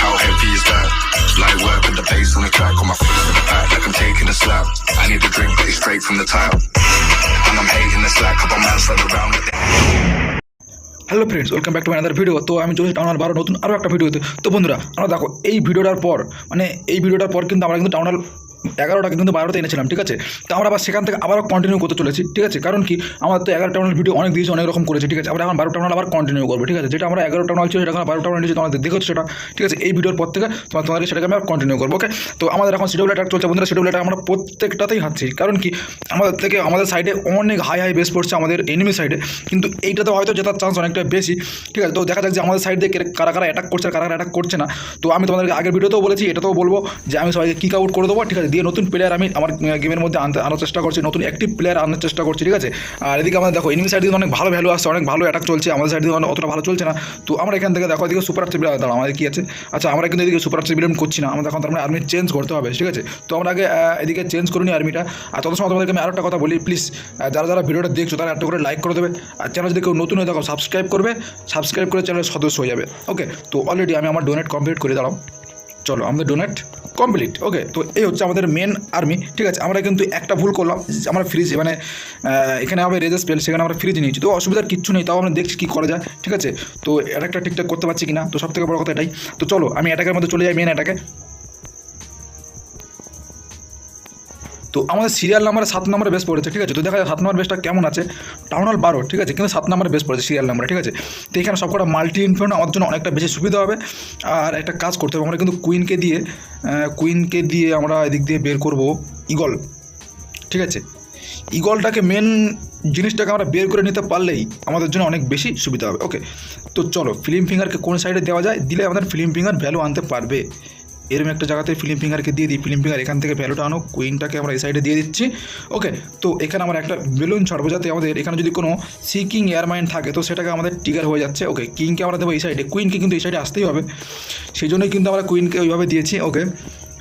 How heavy is that? Light work with the bass on the track, on my feet in the back, like I'm taking a slap. I need a drink, but it's straight from the tap. And I'm hating the slack, couple man stand around like it. Hello friends welcome back to another video তো আমি চলেছি টাউনাল বারো নতুন আরও একটা ভিডিওতে তো বন্ধুরা আমরা দেখো এই ভিডিওটার পর মানে এই ভিডিওটার পর কিন্তু আমরা কিন্তু টাউনাল এগারোটা কিন্তু বারোতে এনেছিলাম, ঠিক আছে? তো আমরা আবার সেখান থেকে আবারও কন্টিনিউ করতে চলেছি, ঠিক আছে? কারণ কি? আমার তো এগারো টাউনাল ভিডিও অনেক দিয়েছি, অনেক রকম করেছে, ঠিক আছে? আমরা এখন বারো টাউনাল আবার কন্টিনিউ করব, ঠিক আছে? যেটা আমরা এগারো টাউনাল ছিল সেটা এখন বারো টাউনাল নিয়েছি তোমাদের দেখেছ সেটা, ঠিক আছে? এই ভিডিওর পর থেকে তোমার তোমাদের সেটাকে আমি কন্টিনিউ করব ওকে তো আমাদের এখন শিডিউল অ্যাটাক চলছে, বন্ধুরা শিডিউল অ্যাটাক আমরা প্রত্যেকটাতেই হাঁটছি, কারণ কি? আমাদের থেকে, আমাদের সাইডে অনেক হাই হাই বেস পড়ছে আমাদের এনিমি সাইডে কিন্তু এইটাতে হয়তো জেতার চান্স অনেকটা বেশি, ঠিক আছে? তো দেখা যাক যে আমাদের সাইড দিয়ে কারা কারা অ্যাটাক করছে কারা কারা অ্যাটাক করছে না। তো আমি তোমাদেরকে আগের ভিডিওতেও বলেছি, এটাতেও বলব যে আমি সবাইকে কিক আউট করে দেবো, ঠিক আছে? দিয়ে নতুন প্লেয়ার আমি আমার গেমের মধ্যে আনতে, আনার চেষ্টা করছি, নতুন অ্যাক্টিভ প্লেয়ার আনার চেষ্টা করছি, ঠিক আছে? আর এদিকে আমাদের দেখো এনিমি সাইড দিয়ে অনেক ভালো ভ্যালু আসছে, অনেক ভালো অ্যাটাক চলছে, আমাদের সাইড দিয়ে অতটা ভালো চলছে না। তো আমরা এখান থেকে দেখো, এদিকে সুপার সিভিলিয়ন দাঁড়াও, আমাদের কি আছে? আচ্ছা আমরা কিন্তু এদিকে সুপার সিভিলিয়ন করছি না, আমাদের এখন তার মানে আর্মি চেঞ্জ করতে হবে, ঠিক আছে? তো আমরা আগে এদিকে চেঞ্জ করিনি আর্মিটা আর তত সময় তোমাদেরকে আমি আরও একটা কথা বলি প্লিজ যারা যারা ভিডিওটা দেখছ, তারা একটা করে লাইক করে দেবে। আর চ্যানেল যদি কেউ নতুন হয়ে দেখো সাবস্ক্রাইব করবে সাবস্ক্রাইব করে চ্যানেলের সদস্য হয়ে যাবে ওকে তো অলরেডি আমি আমার ডোনেট কমপ্লিট করে, দাঁড়াও। চলো আমাদের ডোনেট কমপ্লিট ওকে তো এই হচ্ছে আমাদের মেন আর্মি ঠিক আছে? আমরা কিন্তু একটা ভুল করলাম, আমরা ফ্রিজ মানে এখানে হবে রেজার স্পেল সেখানে আমরা ফ্রিজ নিয়েছি। তো অসুবিধার কিচ্ছু নেই, তাও আমরা দেখছি কী করা যায়, ঠিক আছে? তো অ্যাটাকটা ঠিকঠাক করতে পারছি কিনা? তো সব থেকে বড় কথা এটাই। তো চলো, আমি অ্যাটাকের মধ্যে চলে যাই মেন অ্যাটাকে তো আমাদের সিরিয়াল নাম্বারে সাত নম্বরে বেশ পড়েছে, ঠিক আছে? তো দেখা যায় সাত নম্বর বেসটা কেমন আছে। টাউন হল বারো, ঠিক আছে? কিন্তু সাত নম্বরে বেশ পড়েছে সিরিয়াল নাম্বারে ঠিক আছে? তো এখানে সবকটা মাল্টি ইনফ্লুয়েন্ট আমাদের জন্য অনেকটা বেশি সুবিধা হবে। আর একটা কাজ করতে হবে, আমরা কিন্তু কুইনকে দিয়ে কুইনকে দিয়ে আমরা এদিক দিয়ে বের করব ইগল ঠিক আছে? ইগলটাকে মেন জিনিসটাকে আমরা বের করে নিতে পারলেই আমাদের জন্য অনেক বেশি সুবিধা হবে। ওকে তো চলো ফিল্ম ফিঙ্গারকে কোন সাইডে দেওয়া যায়? দিলে আমাদের ফিল্ম ফিঙ্গার ভ্যালু আনতে পারবে। এরকম একটা জায়গাতে ফিল্ম ফিঙ্গারকে দিয়ে দিই ফিল্ম ফিঙ্গার এখান থেকে ভ্যালুটা আনো কুইনটাকে আমরা এই সাইডে দিয়ে দিচ্ছি। ওকে তো এখানে আমরা একটা বেলুন ছাড়বো যাতে আমাদের এখানে যদি কোনো সিকিং এয়ারমাইন থাকে, তো সেটাকে আমাদের টিগার হয়ে যাচ্ছে। ওকে কিংকে আমরা দেবো এই সাইডে কুইনকে কিন্তু এই সাইডে আসতেই হবে। সেই জন্যই কিন্তু আমরা কুইনকে ওইভাবে দিয়েছি ওকে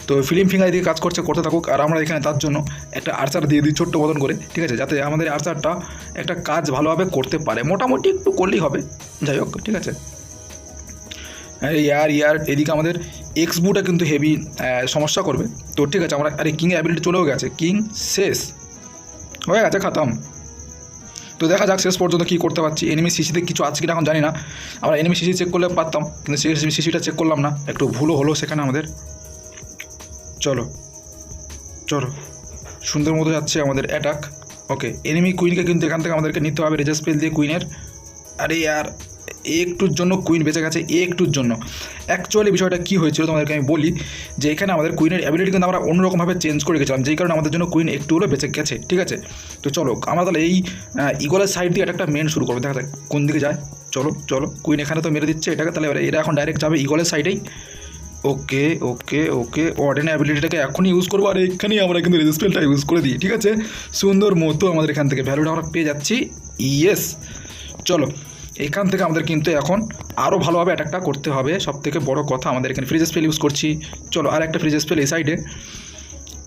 তো ফিল্ম ফিঙ্গার দিয়ে কাজ করছে, করতে থাকুক, আর আমরা এখানে তার জন্য একটা আর্চার দিয়ে দিই, ছোট্ট মতন করে, ঠিক আছে? যাতে আমাদের আর্চারটা একটা কাজ ভালোভাবে করতে পারে। মোটামুটি একটু করলেই হবে, যাই হোক, ঠিক আছে? আরে ইয়ার এদিকে আমাদের এক্স বুটা কিন্তু হেভি সমস্যা করবে। তো ঠিক আছে, আমরা, আরে কিং অ্যাবিলিটি চলেও গেছে। কিং শেষ। হয়ে গেছে, খাতাম। তো দেখা যাক, শেষ পর্যন্ত কী করতে পারছি। এনিমি সিসিতে কিছু আছে কিনা এখন জানি না। আমরা এনিমি সিসি চেক করলে পারতাম, কিন্তু সিসিটা চেক করলাম না। একটু ভুলও হলো সেখানে আমাদের। চলো চলো। সুন্দর মতো যাচ্ছে আমাদের অ্যাটাক ওকে এনিমি কুইনকে কিন্তু এখান থেকে আমাদেরকে নিতে হবে। রেজার স্পেল দিয়ে কুইনের আরে ইয়ার একটুর জন্য কুইন বেঁচে গেছে, একটুর জন্য। অ্যাকচুয়ালি বিষয়টা কী হয়েছিল তোমাদেরকে আমি বলি যে এখানে আমাদের কুইনের অ্যাবিলিটি কিন্তু আমরা অন্যরকমভাবে চেঞ্জ করে গেছিলাম, যেই কারণে আমাদের জন্য কুইন একটু হলেও বেঁচে গেছে, ঠিক আছে? তো চলো, আমরা তাহলে এই ইগলের সাইড দিয়ে একটা মেন শুরু করব, দেখা যাক কোন দিকে যায়। চলো চলো কুইন এখানে তো মেরে দিচ্ছে এটাকে, তাহলে এবার এরা এখন ডাইরেক্ট যাবে ইগলের সাইডেই ওকে ওকে ওকে ওয়ার্ডেন অ্যাবিলিটিটাকে এখনই ইউজ করব, আর এখানেই আমরা কিন্তু রেজিস্ট্রেলটা ইউজ করে দিই, ঠিক আছে? সুন্দর মতো আমাদের এখান থেকে ভ্যালুটা আমরা পেয়ে যাচ্ছি ইয়েস চলো এখান থেকে আমাদের কিন্তু এখন আরও ভালোভাবে অ্যাটাকটা করতে হবে। সব থেকে বড় কথা, আমাদের এখানে ফ্রিজ স্পেল ইউজ করছি। চলো আর একটা ফ্রিজ স্পেল এই সাইডে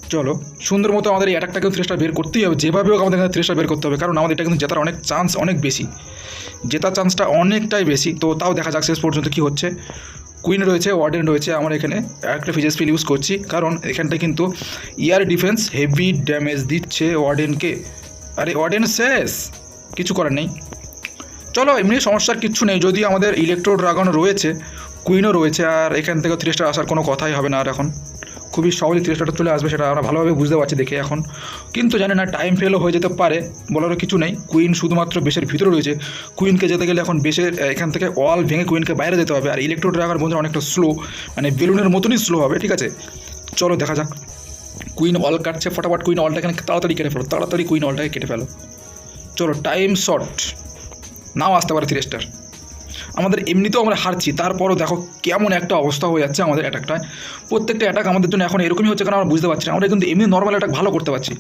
চলো, সুন্দর মতো আমাদের এই অ্যাটাকটাকেও থ্রেসটা বের করতেই হবে। যেভাবে হোক আমাদের এখানে থ্রেসটা বের করতে হবে, কারণ আমাদের এটা কিন্তু জেতার অনেক চান্স অনেক বেশি। জেতার চান্সটা অনেকটাই বেশি। তো তাও দেখা যাক শেষ পর্যন্ত কী হচ্ছে। কুইন রয়েছে ওয়ার্ডেন রয়েছে, আমরা এখানে একটা ফিজেস ফিল ইউজ করছি। কারণ এখানটা কিন্তু ইয়ার ডিফেন্স হেভি ড্যামেজ দিচ্ছে ওয়ার্ডেনকে আরে ওয়ার্ডেন শেষ! কিছু করার নেই। চলো, এমনি সমস্যার কিচ্ছু নেই। যদি আমাদের ইলেকট্রো ড্রাগন রয়েছে কুইনও রয়েছে, আর এখান থেকে থ্রি স্টার আসার কোনো কথাই হবে না আর এখন। খুবই সহজে থ্রি স্টারটা চলে আসবে, সেটা আমরা ভালোভাবে বুঝতে পারছি দেখে এখন। কিন্তু জানি না টাইম ফেলও হয়ে যেতে পারে বলারও কিছু নেই। কুইন শুধুমাত্র বেশের ভিতরে রয়েছে। কুইনকে যেতে গেলে এখন বেশের এখান থেকে ওয়াল ভেঙে কুইনকে বাইরে যেতে হবে। আর ইলেকট্রো ড্রাগন বন্ধু অনেকটা স্লো মানে বেলুনের মতনই স্লো হবে, ঠিক আছে? চলো, দেখা যাক। কুইন অল কাটছে, ফটাফট কুইন অলটা এখানে তাড়াতাড়ি কেটে ফেলো, তাড়াতাড়ি কুইন অলটাকে কেটে ফেলো। চলো টাইম শর্ট নাও আসতে পারে থ্রি স্টার আমাদের এমনিতেও আমরা হারছি, তারপরও দেখো কেমন একটা অবস্থা হয়ে যাচ্ছে আমাদের অ্যাটাকটায় প্রত্যেকটা অ্যাটাক আমাদের জন্য এখন এরকমই হচ্ছে কারণ আমরা বুঝতে পারছি না। আমরা কিন্তু এমনি নর্মাল অ্যাটাক ভালো করতে পারছি।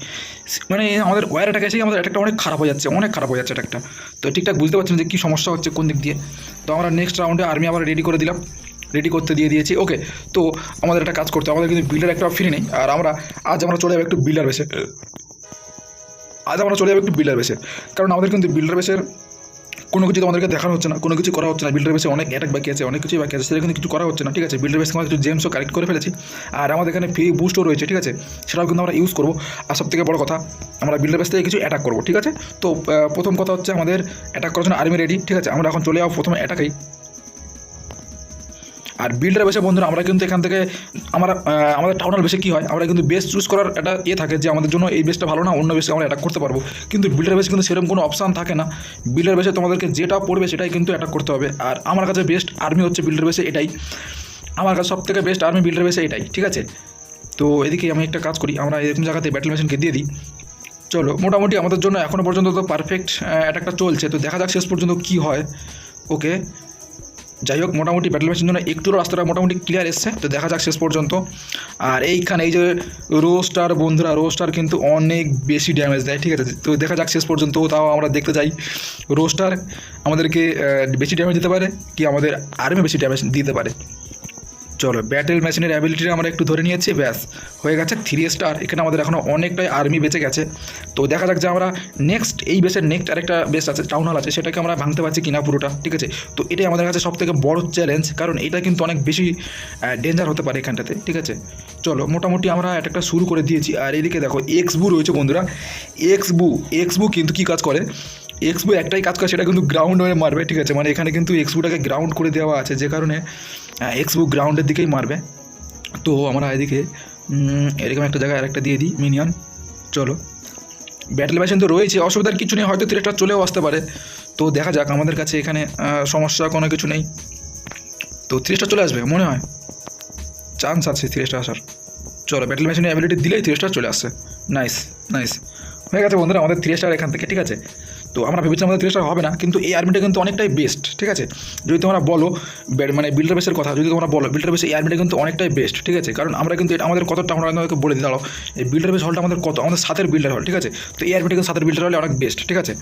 মানে আমাদের ওয়ার অ্যাটাক এসেই আমাদের অ্যাটাকটা অনেক খারাপ হয়ে যাচ্ছে, অনেক খারাপ হয়ে যাচ্ছে অ্যাটাকটা তো ঠিকঠাক বুঝতে পারছি না যে কী সমস্যা হচ্ছে কোন দিক দিয়ে। তো আমরা নেক্সট রাউন্ডে আর্মি আবার রেডি করে দিলাম। রেডি করতে দিয়ে দিয়েছি ওকে তো আমাদের একটা কাজ করতে আমাদের কিন্তু বিল্ডার একটা ফ্রি নেই। আর আমরা, আজ আমরা চলে যাব একটু বিল্ডার বেসে আজ আমরা চলে যাব একটু বিল্ডার বেসে কারণ আমাদের কিন্তু বিল্ডার বেসের কোনো কিছু তোমাদেরকে দেখানো হচ্ছে না, কোনো কিছু করা হচ্ছে না বিল্ডার বেসে অনেক অ্যাটাক বাকি আছে, অনেক কিছুই বাকি আছে সেটা কিন্তু কিছু করা হচ্ছে না, ঠিক আছে? বিল্ডার বেসে আমরা কিছু জেমসও কালেক্ট করে ফেলেছি, আর আমাদের এখানে ফ্রি বুস্টও রয়েছে, ঠিক আছে? সেটাও কিন্তু আমরা ইউজ করব। আর সব থেকে বড় কথা, আমরা বিল্ডার বেস থেকে কিছু অ্যাটাক করব, ঠিক আছে? তো প্রথম কথা হচ্ছে আমাদের অ্যাটাক করার জন্য আর্মি রেডি ঠিক আছে? আমরা এখন চলে যাব প্রথমে অ্যাটাকেই আর বিল্ডার বেসে, বন্ধুরা, আমরা কিন্তু এখান থেকে, আমরা আমাদের টাউনাল বেসে কী হয়, আমরা কিন্তু বেস চুজ করার একটা ইয়ে থাকে যে আমাদের জন্য এই বেসটা ভালো না, অন্য বেসে আমরা অ্যাটাক করতে পারব। কিন্তু বিল্ডার বেসে কিন্তু সেরকম কোনো অপশান থাকে না। বিল্ডার বেসে তোমাদেরকে যেটা পড়বে সেটাই কিন্তু অ্যাটাক করতে হবে। আর আমার কাছে বেস্ট আর্মি হচ্ছে বিল্ডার বেসে এটাই। আমার কাছে সব থেকে বেস্ট আর্মি বিল্ডার বেসে এটাই, ঠিক আছে? তো এদিকে আমি একটা কাজ করি, আমরা এরকম জায়গাতে ব্যাটেল মেশিনকে দিয়ে দিই। চলো, মোটামুটি আমাদের জন্য এখনও পর্যন্ত তো পারফেক্ট অ্যাটাকটা চলছে। তো দেখা যাক শেষ পর্যন্ত কী হয়। ওকে যাই হোক, মোটামুটি ব্যাটল ম্যাচের জন্য একটু রাস্তাটা মোটামুটি ক্লিয়ার এসছে। তো দেখা যাক শেষ পর্যন্ত। আর এইখানে এই যে রোস্টার বন্ধুরা রোস্টার কিন্তু অনেক বেশি ড্যামেজ দেয়, ঠিক আছে? তো দেখা যাক শেষ পর্যন্ত, তাও আমরা দেখতে যাই। রোস্টার আমাদেরকে বেশি ড্যামেজ দিতে পারে কি আমাদের আর্মি বেশি ড্যামেজ দিতে পারে? চলো ব্যাটেল মেশিনের অ্যাবিলিটিটা আমরা একটু ধরে নিয়েছি, ব্যাস, হয়ে গেছে থ্রি স্টার এখানে আমাদের এখনও অনেকটাই আর্মি বেঁচে গেছে। তো দেখা যাক যে আমরা নেক্সট এই বেসের নেক্সট আরেকটা বেস আছে টাউন হল আছে, সেটাকে আমরা ভাঙতে পারছি কিনা পুরোটা, ঠিক আছে? তো এটাই আমাদের কাছে সব থেকে বড় চ্যালেঞ্জ কারণ এটা কিন্তু অনেক বেশি ডেঞ্জার হতে পারে এখানটাতে, ঠিক আছে? চলো, মোটামুটি আমরা একটা শুরু করে দিয়েছি। আর এদিকে দেখো এক্স বু রয়েছে বন্ধুরা। এক্স বু এক্স বু কিন্তু কী কাজ করে? এক্সবু একটাই কাজ করে, সেটা কিন্তু গ্রাউন্ড হয়ে মারবে, ঠিক আছে? মানে এখানে কিন্তু এক্সবুটাকে গ্রাউন্ড করে দেওয়া আছে, যে কারণে এক্সবু গ্রাউন্ডের দিকেই মারবে। তো আমরা এদিকে এরকম একটা জায়গায় আরেকটা দিয়ে দিই মিনিয়ন চলো। ব্যাটেল মেশিন তো রয়েছে, অসুবিধার কিছু নেই, হয়তো থ্রেটটা চলেও আসতে পারে। তো দেখা যাক, আমাদের কাছে এখানে সমস্যা কোনো কিছু নেই। তো থ্রিস্টার চলে আসবে, মনে হয়? চান্স আছে থ্রিস্টার আসার। চলো ব্যাটেল মেশিনের অ্যাবিলিটি দিলেই থ্রিস্টার চলে আসছে। নাইস নাইস হয়ে গেছে বন্ধুরা, আমাদের থ্রি স্টার এখান থেকে, ঠিক আছে? তো আমরা ভেবেছিলাম আমাদের স্টার হবে না, কিন্তু এই আর্মিটা কিন্তু অনেকটাই বেস্ট ঠিক আছে? যদি তোমরা বলো মানে বিল্ডার বেসের কথা, যদি তোমরা বলো বিল্ডার বেস এই আর্মিটা কিন্তু অনেকটাই বেস্ট ঠিক আছে? কারণ আমরা কিন্তু এটা আমাদের কতটা, আমরা আমাদেরকে বলে দিতে দাঁড়াও, এই বিল্ডার বেস হলটা আমাদের কত, আমাদের সাতের বিল্ডার হল ঠিক আছে? তো এই আর্মিটা কিন্তু সাতের বিল্ডার হলে অনেক বেস্ট ঠিক আছে?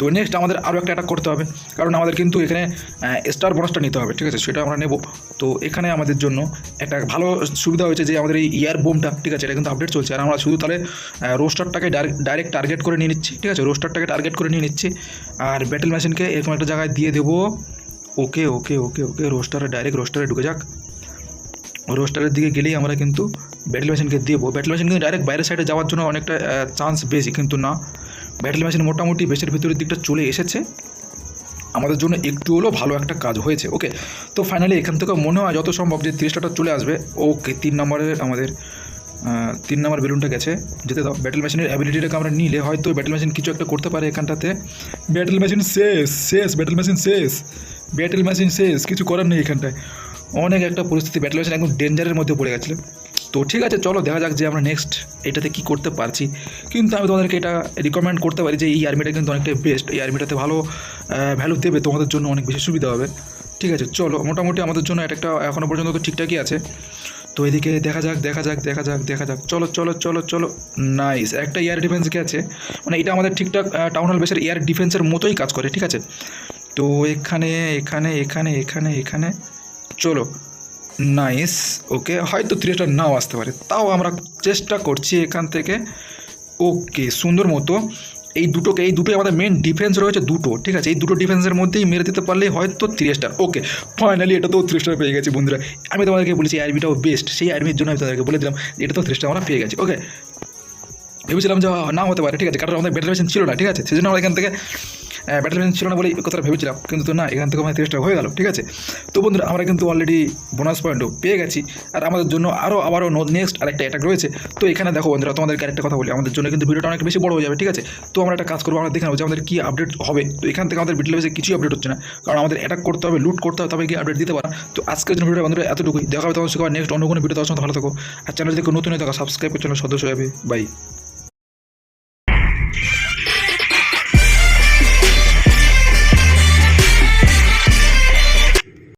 তো নেক্সট আমাদের আরও একটা অ্যাটাক করতে হবে। কারণ আমাদের কিন্তু এখানে স্টার বোনাসটা নিতে হবে, ঠিক আছে? সেটা আমরা নেব। তো এখানে আমাদের জন্য একটা ভালো সুবিধা হয়েছে যে আমাদের এই ইয়ার বোমটা ঠিক আছে? এটা কিন্তু আপডেট চলছে। আর আমরা শুধু তাহলে রোস্টারটাকে ডাইরেক্ট টার্গেট করে নিয়ে নিচ্ছি, ঠিক আছে? রোস্টারটাকে টার্গেট করে নিয়ে নিচ্ছি। আর ব্যাটেল মেশিনকে এরকম একটা জায়গায় দিয়ে দেবো। ওকে ওকে ওকে ওকে রোস্টারে ডাইরেক্ট রোস্টারে ঢুকে যাক। রোস্টারের দিকে গেলেই আমরা কিন্তু ব্যাটেল মেশিনকে দেবো। ব্যাটেল মেশিন কিন্তু ডাইরেক্ট বাইরের সাইডে যাওয়ার জন্য অনেকটা চান্স বেশি, কিন্তু না। ব্যাটেল মেশিন মোটামুটি বেশের ভিতরের দিকটা চলে এসেছে। আমাদের জন্য একটু হলেও ভালো একটা কাজ হয়েছে ওকে তো ফাইনালি এখান থেকে মনে হয় যত সম্ভব যে তিরিশটা চলে আসবে ওকে তিন নম্বরের আমাদের তিন নম্বর বেলুনটা গেছে, যেতে দাও। ব্যাটেল মেশিনের অ্যাবিলিটিটাকে আমরা নিলে হয়তো ব্যাটেল মেশিন কিছু একটা করতে পারে এখানটাতে। ব্যাটেল মেশিন শেষ শেষ ব্যাটেল মেশিন শেষ ব্যাটেল মেশিন শেষ, কিছু করার নেই এখানটায়। অনেক একটা পরিস্থিতি ব্যাটেল মেশিন একদম ডেঞ্জারের মধ্যে পড়ে গেছিল। তো ঠিক আছে, চলো দেখা যাক যে আমরা নেক্সট এটাতে কি করতে পারছি। কিন্তু আমি তোমাদেরকে এটা রিকমেন্ড করতে পারি যে এই আর্মিটা কিন্তু অনেকটাই বেস্ট এই আর্মিটাতে ভালো ভ্যালু দেবে, তোমাদের জন্য অনেক বেশি সুবিধা হবে। ঠিক আছে, চলো, মোটামুটি আমাদের জন্য এটা একটা এখনও পর্যন্ত তো ঠিকঠাকই আছে। তো এদিকে দেখা যাক দেখা যাক দেখা যাক দেখা যাক। চলো চলো চলো চলো। নাইস একটা এয়ার ডিফেন্স গেছে মানে এটা আমাদের ঠিকঠাক টাউন হল বেসের এয়ার ডিফেন্সের মতোই কাজ করে, ঠিক আছে? তো এখানে এখানে এখানে এখানে এখানে। চলো নাইস ওকে হয়তো থ্রিটা নাও আসতে পারে। তাও আমরা চেষ্টা করছি এখান থেকে। ওকে সুন্দর মতো। এই দুটোকে, এই দুটোই আমাদের মেন ডিফেন্স রয়েছে দুটো, ঠিক আছে? এই দুটো ডিফেন্সের মধ্যেই মেরে দিতে পারলে হয়তো থ্রি স্টার ওকে ফাইনালি এটা তো থ্রি স্টার পেয়ে গেছি বন্ধুরা। আমি তোমাদেরকে বলেছি আর্মিটাও বেস্ট সেই আর্মির জন্য আমি তোমাদেরকে বলে দিলাম এটা তো থ্রি স্টার আমরা পেয়ে গেছি। ওকে ভেবেছিলাম যে না হতে পারে, ঠিক আছে? কারণ আমাদের মেশিন ছিল না, ঠিক আছে? সেই জন্য আমরা এখান থেকে ব্যাটারি মেশিন ছিল না বলে এই কথাটা ভেবেছিলাম। কিন্তু না, এখান থেকে আমাদের হয়ে গেল, ঠিক আছে? তো বন্ধুরা, আমরা কিন্তু অলরেডি বোনাস পয়েন্টও পেয়ে গেছি। আর আমাদের জন্য আরও আবারও নেক্সট আরেকটা অ্যাটাক রয়েছে। তো এখানে দেখো বন্ধুরা তোমাদেরকে আরেকটা কথা বলি। আমাদের জন্য কিন্তু ভিডিওটা অনেক বেশি বড় হয়ে যাবে, ঠিক আছে? তো আমরা একটা কাজ করব, আমরা দেখে নেব যে আমাদের কী আপডেট হবে। তো এখান থেকে আমাদের ভিডিও বেশি কিছুই আপডেট হচ্ছে না। কারণ আমাদের অ্যাটাক করতে হবে লুট করতে হবে, তবে কি আপডেট দিতে পারা তো আজকের জন্য ভিডিওটা বন্ধুরা এতটুকুই। দেখা হবে তোমার সঙ্গে নেক্সট অন্য কোনো ভিডিও তোমার সাথে ভালো থাকো। আর চ্যানেল থেকে নতুন হয়ে থাকা সাবস্ক্রাইব করে সদস্য হবে বাই